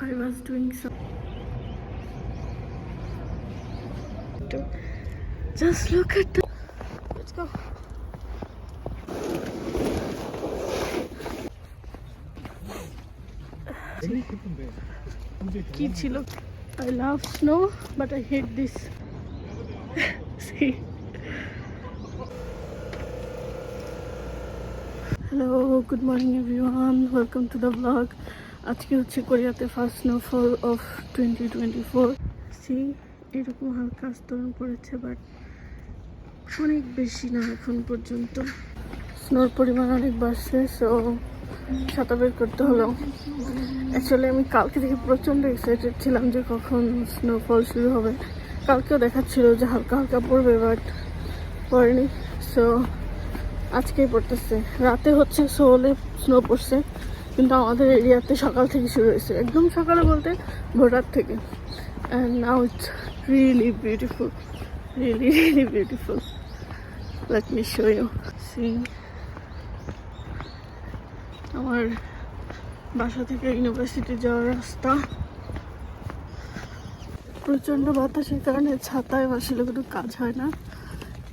I was doing some. Just look at the. Let's go. কি ছিল I love snow but I hate this see hello good morning everyone welcome to the blog আজকে হচ্ছে কোরিয়াতে first snowfall of twenty twenty four see, এরকম হালকা আস্তরণ পড়েছে but অনেক বেশি না এখন পর্যন্ত। স্নোর পরিমাণ অনেক বাড়ছে সো ছাতা বের করতে হলো। অ্যাকচুয়ালি আমি কালকে থেকে প্রচণ্ড এক্সাইটেড ছিলাম যে কখন স্নোফল শুরু হবে। কালকেও দেখাচ্ছিল যে হালকা হালকা পড়বে বাট পড়েনি। সো আজকেই পড়তেছে। রাতে হচ্ছে সোলে স্নো পড়ছে। কিন্তু আমাদের এরিয়াতে সকাল থেকে শুরু হয়েছে। একদম সকালে বলতে ভোটার থেকে। And now it's really beautiful really really beautiful let me show you see আমার বাসা থেকে ইউনিভার্সিটি যাওয়ার রাস্তা। প্রচণ্ড বাতাসের কারণে ছাতায় আসলে কোনো কাজ হয় না।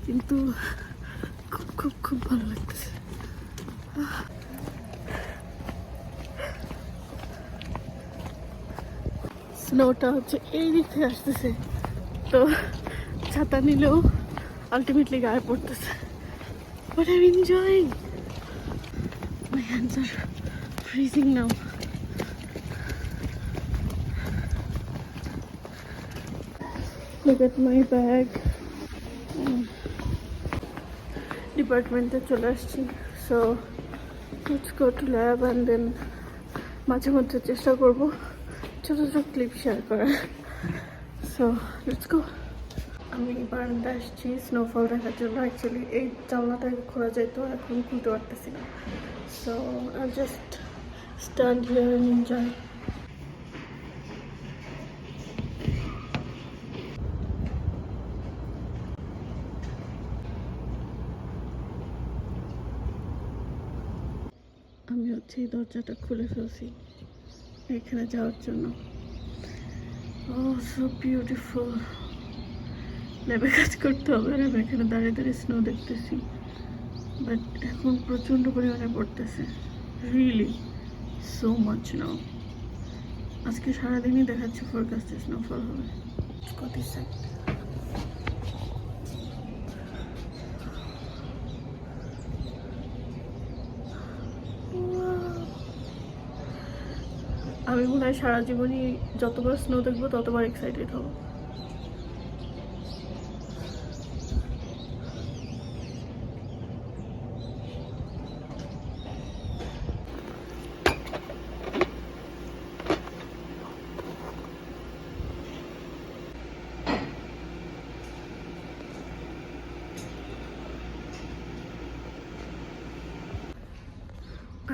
কিন্তু খুব খুব খুব ভালো লাগতেছে। স্নোটা হচ্ছে, এই দিক থেকে আসতেছে। তো ছাতা নিলেও আলটিমেটলি গায়ে পড়তেছে। But I enjoying my hands are freezing now Look at my bag. ডিপার্টমেন্টে চলে আসছি। So let's go to lab and then মাঝে মধ্যে চেষ্টা করব। ছোটো ছোটো ক্লিপ শেয়ার করার সো লেটস গো আমি বারান্দা আসছি স্নোফল দেখার জন্য অ্যাকচুয়ালি এই জানলাটা খোলা যেত এখন খুলতে পারতেছি না। So I just stand here and enjoy আমি হচ্ছে এই দরজাটা খুলে ফেলছি। এখানে যাওয়ার জন্য। ও সো বিউটিফুল ল্যাবে কাজ করতে হবে আর আমি এখানে দাঁড়িয়ে দাঁড়িয়ে স্নো দেখতেছি। বাট এখন প্রচণ্ড পরিমাণে পড়তেছে। রিয়েলি সো মাচ নাও আজকে সারাদিনই দেখাচ্ছে ফোরকাস্টে স্নোফল হবে। কত সাইড আমি মনে হয় সারা জীবনই যতবার স্নো দেখব, ততবার এক্সাইটেড হব।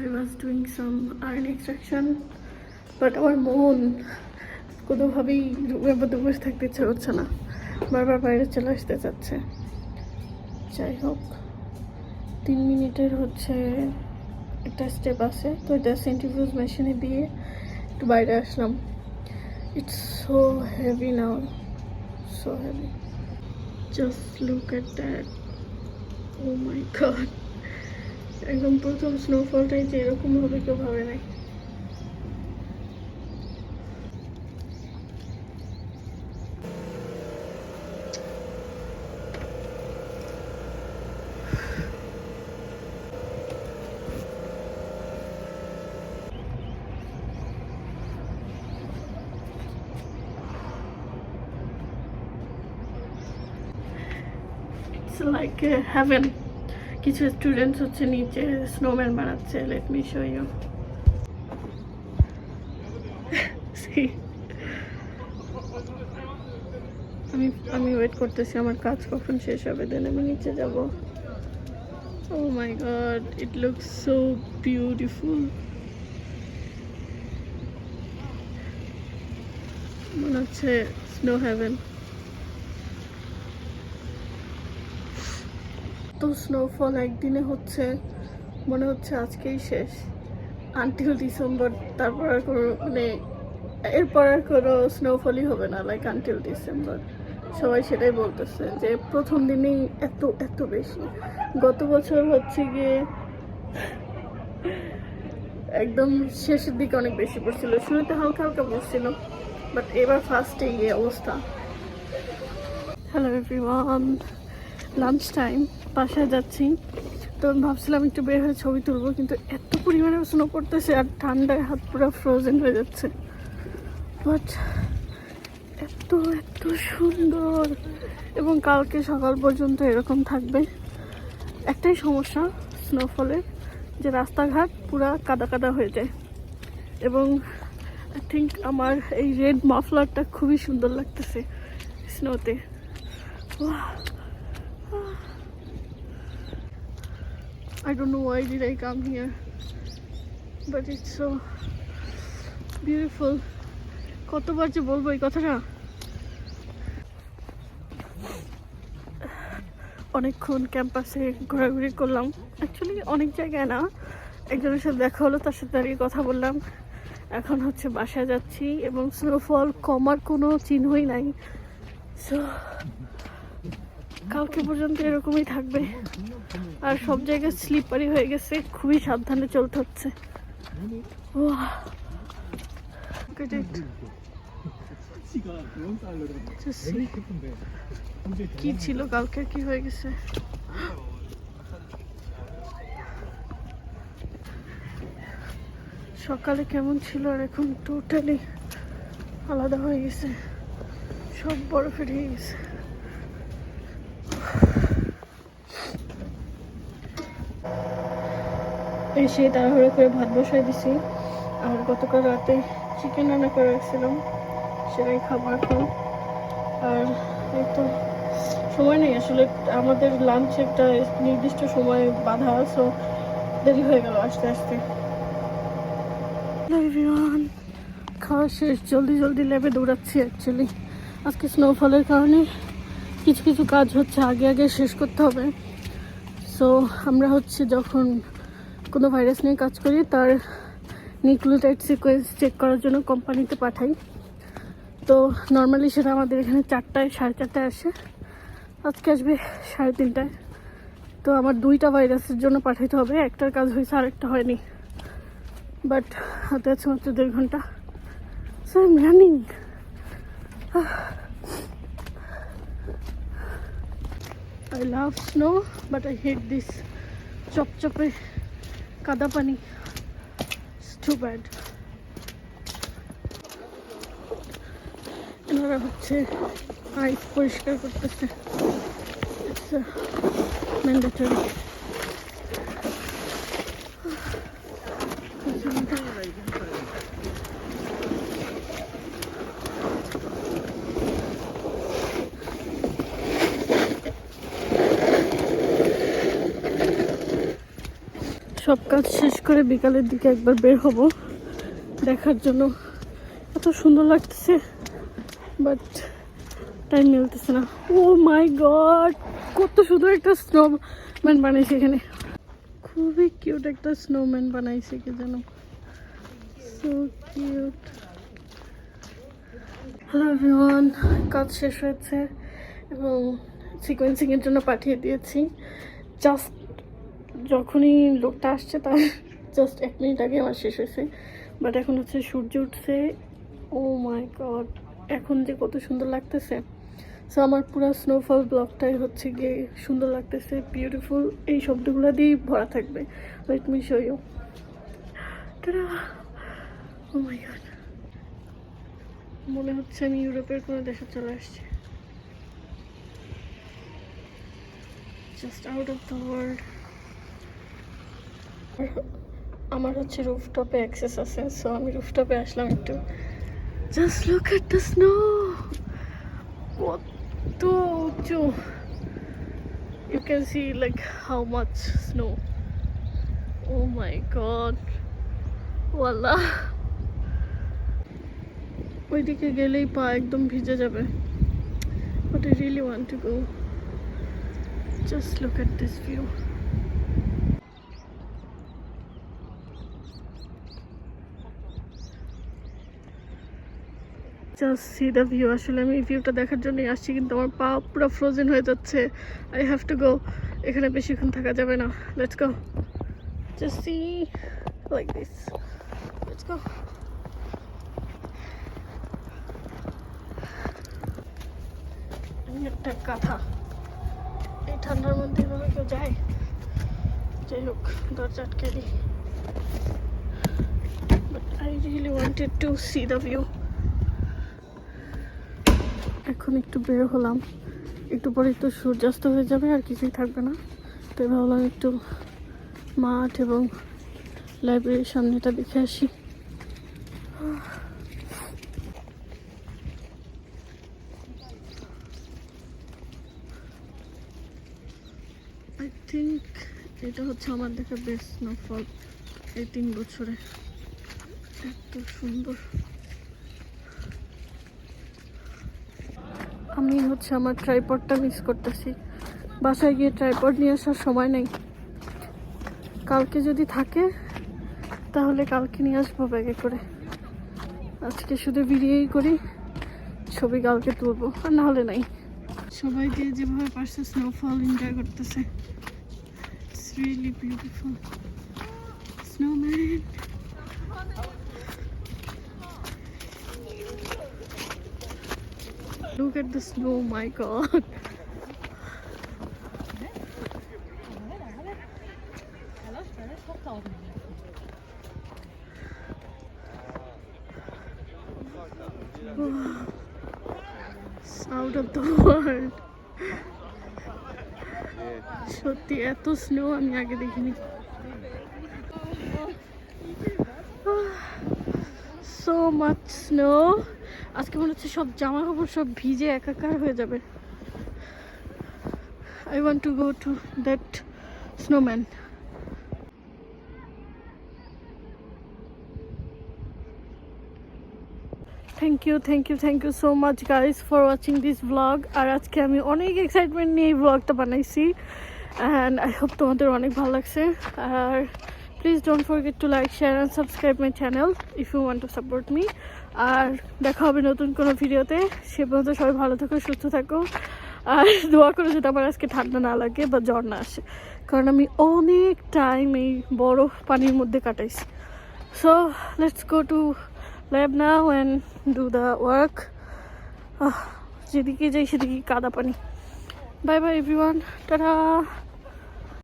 I was doing some iron extraction. But আমার মন কোনোভাবেই রুমের মধ্যে বসে থাকতে ইচ্ছে করছে না। বারবার বাইরে চলে আসতে চাচ্ছে। যাই হোক, তিন মিনিটের হচ্ছে একটা স্টেপ আছে। তো এটা সেন্ট্রিফিউজ মেশিনে দিয়ে একটু বাইরে আসলাম। It's so heavy now so heavy just look at that oh my god একদম প্রথম স্নোফলটাই যে এরকম হবে কেউ ভাবে নাই। লাইক হ্যাভেন কিছু স্টুডেন্টস হচ্ছে নিচে স্নোম্যান বানাচ্ছে লেট মি শো ইউ আমি আমি ওয়েট করতেছি, আমার কাজ কখন শেষ হবে দেন আমি নিচে যাব। ও my god it looks so beautiful মনে হচ্ছে স্নো হ্যাভেন তো স্নোফল একদিনে হচ্ছে, মনে হচ্ছে আজকেই শেষ। আনটিল ডিসেম্বর তারপর আর কোনো মানে এরপর আর কোনো স্নোফলই হবে না লাইক আনটিল ডিসেম্বর সবাই সেটাই বলতেছে যে, প্রথম দিনেই এত এত বেশি। গত বছর হচ্ছে গিয়ে একদম শেষের দিকে অনেক বেশি পড়ছিল। শুরুতে হালকা হালকা পড়ছিল বাট এবার ফার্স্টে গিয়ে অবস্থা। হ্যালো এভরিওয়ান লাঞ্চ টাইম বাসায় যাচ্ছি। তো ভাবছিলাম একটু বের হয়ে ছবি তুলবো, কিন্তু এত পরিমাণে স্নো পড়তেছে আর ঠান্ডায় হাত পুরো ফ্রোজেন হয়ে যাচ্ছে। বাট এত এত সুন্দর। এবং কালকে সকাল পর্যন্ত এরকম থাকবে। একটাই সমস্যা স্নোফলের যে রাস্তাঘাট পুরা কাদা কাদা হয়ে যায়। এবং আই থিঙ্ক আমার এই রেড মাফলারটা খুবই সুন্দর লাগতেছে স্নোতে I don't know why did I come here, but it's so beautiful. কতবার যে বলব এই কথাটা? অনেকক্ষণ ক্যাম্পাসে ঘোরাঘুরি করলাম। অ্যাকচুয়ালি অনেক জায়গায় না। একজনের সাথে দেখা হলো, তার সাথে দাঁড়িয়ে কথা বললাম। এখন হচ্ছে বাসায় যাচ্ছি এবং স্নোফল কমার কোনো চিহ্নই নাই। সো কালকে পর্যন্ত এরকমই থাকবে। আর সব জায়গায় স্লিপারি হয়ে গেছে। খুবই সাবধানে চলতে হচ্ছে। কি ছিল কালকে, কি হয়ে গেছে? সকালে কেমন ছিল আর এখন টোটালি আলাদা হয়ে গেছে। সব বরফ ঢেকে গেছে। এসে তাড়াহুড়ো করে ভাত বসাই দিছি। আর গতকাল রাতে চিকেন রান্না করে রাখছিলাম, সেটাই খাবার এখন। আর তো সময় নেই, আসলে আমাদের লাঞ্চ একটা নির্দিষ্ট সময় বাধা সো দেরি হয়ে গেল আস্তে আস্তে। খাওয়া শেষ, জলদি জলদি ল্যাবে দৌড়াচ্ছি অ্যাকচুয়ালি আজকে স্নোফলের কারণে কিছু কিছু কাজ হচ্ছে, আগে আগে শেষ করতে হবে। সো আমরা হচ্ছে যখন কোনো ভাইরাস নিয়ে কাজ করি, তার নিউক্লিওটাইড সিকোয়েন্স চেক করার জন্য কোম্পানিতে পাঠাই। তো নর্মালি সেটা আমাদের এখানে চারটায়, সাড়ে চারটায় আসে। আজকে আসবে সাড়ে তিনটায়। তো আমার দুইটা ভাইরাসের জন্য পাঠাইতে হবে। একটার কাজ হয়েছে, আরেকটা হয়নি। বাট হাতে আছে মাত্র দেড় ঘণ্টা। So I running I love snow but I hate this চপচপে কাদা পানি। টু ব্যাড এনারা হচ্ছে আইস পরিষ্কার করতেছে। ম্যান্ডেটরি সব কাজ শেষ করে বিকালের দিকে একবার বের হব। দেখার জন্য এত সুন্দর লাগতেছে বাট টাইম মিলতেছে না। ও মাই গড কত সুন্দর একটা স্নোম্যান বানাইছে এখানে। খুবই কিউট একটা স্নোম্যান বানাইছে কি যেন। সো কিউট হ্যালো এভরিওয়ান কাজ শেষ হয়েছে এবং সিকোয়েন্সিংয়ের জন্য পাঠিয়ে দিয়েছি। জাস্ট যখনই লোকটা আসছে তার জাস্ট এক মিনিট আগে আমার শেষ হয়েছে। বাট এখন হচ্ছে সূর্য উঠছে। ও মাই গড এখন যে কত সুন্দর লাগতেছে। সো আমার পুরো স্নোফল ব্লকটাই হচ্ছে গিয়ে সুন্দর লাগতেছে বিউটিফুল এই শব্দগুলো দিয়েই ভরা থাকবে। লেট মি শো ইউ মনে হচ্ছে আমি ইউরোপের কোনো দেশে চলে আসছি। Just out of the world আমার হচ্ছে রুফটপে অ্যাক্সেস আছে সো আমি রুফটপে আসলাম একটু। Just look at the snow কত উঁচু। You can see like how much snow oh my god ওয়াল্লা ওইদিকে গেলেই পা একদম ভিজে যাবে। But I really want to go just look at this view just see the view আসলে আমি ভিউটা দেখার জন্যই আসছি, কিন্তু আমার পা পুরো ফ্রোজেন হয়ে যাচ্ছে। আই হ্যাভ টু গো এখানে বেশিক্ষণ থাকা যাবে না। Let's go just see like this let's go একটা কথা এই ঠান্ডার মধ্যে এভাবে কেউ যায়? যাই হোক, দরজা আটকে দিই। But I really wanted to see the view এখন একটু বের হলাম। একটু পরে একটু সূর্যাস্ত হয়ে যাবে, আর কিছুই থাকবে না। তাই ভাবলাম একটু মাঠ এবং লাইব্রেরির সামনেটা দেখে আসি। আই থিঙ্ক এটা হচ্ছে আমার দেখা বেস্ট স্নোফল এই তিন বছরে। এত সুন্দর। আমি হচ্ছে আমার ট্রাইপডটা মিস করতেছি। বাসায় গিয়ে ট্রাইপড নিয়ে আসার সময় নেই। কালকে যদি থাকে, তাহলে কালকে নিয়ে আসব ব্যাগে করে। আজকে শুধু ভিডিওই করি, ছবি কালকে তুলবো, আর নাহলে নাই। সবাই যে যেভাবে পারছে স্নোফল এনজয় করতেছে। It's really beautiful Look at the snow, my god. Wow. It's out of the world. সত্যি এত স্নো আমি আগে দেখিনি সো মাচ স্নো আজকে মনে হচ্ছে সব জামা কাপড় সব ভিজে একাকার হয়ে যাবে। I want to go to that snowman thank you thank you thank you so much guys for watching this blog আর আজকে আমি অনেক এক্সাইটমেন্ট নিয়ে এই ব্লগটা বানাইছি। অ্যান্ড আই হোপ তোমাদের অনেক ভালো লাগছে। আর please don't forget to like share and subscribe my channel if you want to support me আর দেখা হবে নতুন কোনো ভিডিওতে। সে পর্যন্ত সবাই ভালো থাকো, সুস্থ থাকো। আর দোয়া করে যেটা আমার আজকে ঠান্ডা না লাগে বা জ্বর না আসে। কারণ আমি অনেক টাইম এই বরফ পানির মধ্যে কাটাইছি। So let's go to lab now and do the work যেদিকে যাই সেদিকে কাদা পানি। Bye bye everyone tata